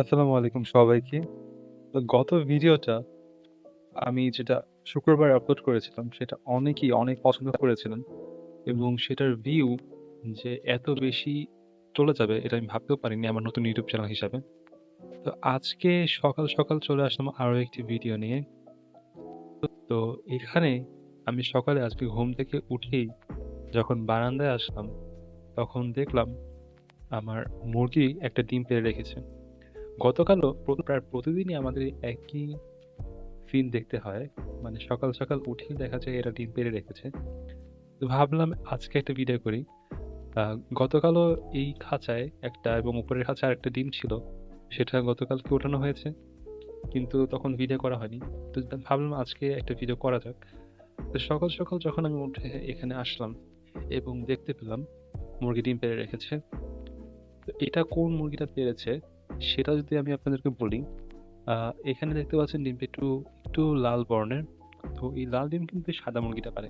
আসসালামু আলাইকুম সবাইকে। তো গত ভিডিওটা আমি যেটা শুক্রবার আপলোড করেছিলাম সেটা অনেকেই অনেক পছন্দ করেছিলেন এবং সেটার ভিউ যে এত বেশি চলে যাবে এটা আমি ভাবতেও পারিনি আমার নতুন ইউটিউব চ্যানেল হিসাবে। তো আজকে সকাল, সকাল চলে আসলাম আরও একটি ভিডিও নিয়ে। তো এখানে আমি সকালে আজকে ঘুম থেকে উঠেই যখন বারান্দায় আসলাম তখন দেখলাম আমার মুরগি একটা ডিম পেড়ে রেখেছে। গতকালও প্রায় প্রতিদিনই আমাদের একই সিন দেখতে হয়। মানে সকাল, সকাল উঠেই দেখা যায় এরা ডিম পেড়ে রেখেছে। ভাবলাম আজকে একটা ভিডিও করি। গতকালও এই খাঁচায় একটা এবং উপরের খাঁচায় আরেকটা ডিম ছিল। সেটা গতকালকে ওঠানো হয়েছে। কিন্তু তখন ভিডিও করা হয়নি। তো ভাবলাম আজকে একটা ভিডিও করা যাক। তো সকাল, সকাল যখন আমি উঠে এখানে আসলাম এবং দেখতে পেলাম মুরগি ডিম পেড়ে রেখেছে। তো এটা কোন মুরগিটা পেড়েছে সেটা যদি আমি আপনাদেরকে বলি, এখানে দেখতে পাচ্ছেন ডিমটা একটু, একটু লাল বর্ণের। তো এই লাল ডিম কিন্তু সাদা মুরগিটা পারে।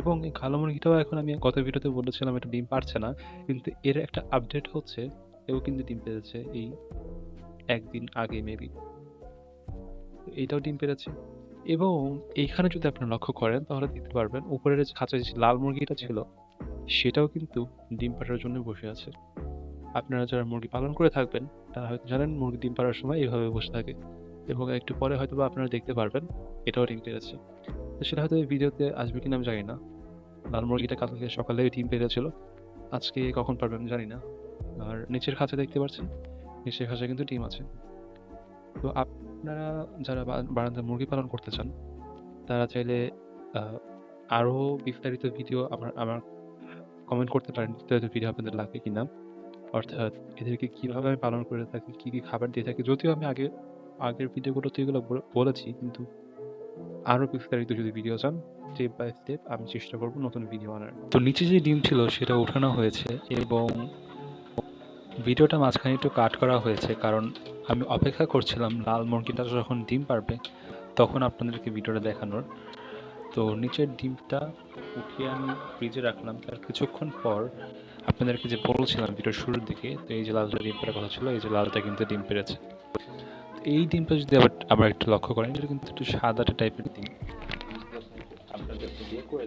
এবং এই কালো মুরগিটাও এখন আমি গত ভিডিওতে বলেছিলাম এটা ডিম পারছে না। কিন্তু এর একটা আপডেট হচ্ছে এও কিন্তু ডিম পেড়েছে এই ১ দিন আগে মেবি। এটাও ডিম পেরেছে এবং এইখানে যদি আপনারা লক্ষ্য করেন তাহলে দেখতে পারবেন উপরের যে লাল মুরগিটা ছিল সেটাও কিন্তু ডিম পাড়ার জন্য বসে আছে। আপনারা যারা মুরগি পালন করে থাকবেন, তারা হয়তো জানেন মুরগি ডিম পাড়ার সময় এভাবে বসে থাকে। এবং একটু পরে হয়তোবা আপনারা দেখতে পারবেন, এটাও ডিম পেড়েছে। তো সেটা হয়তো এই ভিডিওতে আসবে কিনা আমি জানি না। লাল মুরগিটা কালকে সকালে ডিম পেড়েছিল। আজকে কখন পারবে আমি জানি না। আর নিচের খাঁচা দেখতে পাচ্ছেন? নিচের খাঁচায় কিন্তু ডিম আছে। তো আপনারা যারা বা, বারান্দায় মুরগি পালন করতে চান, তারা চাইলে, আ, আরও বিস্তারিত ভিডিও আমার আমার কমেন্ট করতে পারেন, বিস্তারিত ভিডিও আপনাদের লাগবে কিনা। অর্থাৎ এদেরকে কীভাবে আমি পালন করে থাকি, কী কী খাবার দিয়ে থাকি। যদিও আমি আগে আগের ভিডিওগুলোতে এগুলো বলে বলেছি কিন্তু আরও বিস্তারিত যদি ভিডিও চান স্টেপ বাই স্টেপ আমি চেষ্টা করব নতুন ভিডিও আনার। তো নিচে যে ডিম ছিল সেটা উঠানো হয়েছে এবং ভিডিওটা মাঝখানে একটু কাট করা হয়েছে কারণ আমি অপেক্ষা করছিলাম লাল মুরগিটা যখন ডিম পারবে তখন আপনাদেরকে ভিডিওটা দেখানোর। তো নিচের ডিমটা উঠিয়ে আমি ফ্রিজে রাখলাম। তার কিছুক্ষণ পর আপনাদেরকে যে বলছিলাম ভিডিওর শুরুর দিকে, তো এই যে লালটা ডিম পাড়ার কথা ছিল, এই যে লালটা কিন্তু ডিম পেড়েছে। এই ডিমটা যদি আবার আবার একটু লক্ষ্য করেন, এটা কিন্তু একটু সাদাটে টাইপের ডিম। করে।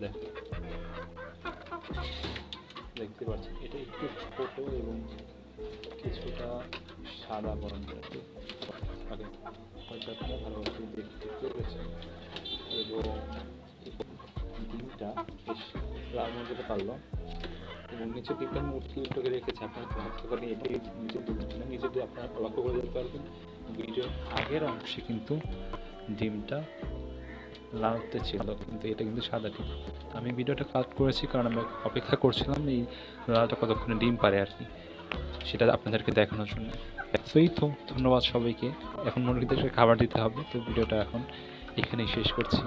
দেখতে পাচ্ছেন, এটা একটু ছোট এবং কিছুটা সাদা পেরেছেন বেশ লাল মুরগিটা পারল। এবং নিচের দিকটা উটকে উটকে রেখেছি। আপনারা লক্ষ্য করেন এটাই নিচের দিকটা না নিচের দিকে আপনারা লক্ষ্য করে দেখতে পারবেন, ভিডিওর আগের অংশে কিন্তু ডিমটা লালতে ছিল। কিন্তু এটা কিন্তু সাদা ডিম। আমি ভিডিওটা কাট করেছি কারণ আমি অপেক্ষা করছিলাম এই লালটা কতক্ষণে ডিম পারে আর কি। সেটা আপনাদেরকে দেখানোর জন্য। এই তো, ধন্যবাদ সবাইকে। এখন মুরগিদেরকে খাবার দিতে হবে। তো ভিডিওটা এখন এখানেই শেষ করছি।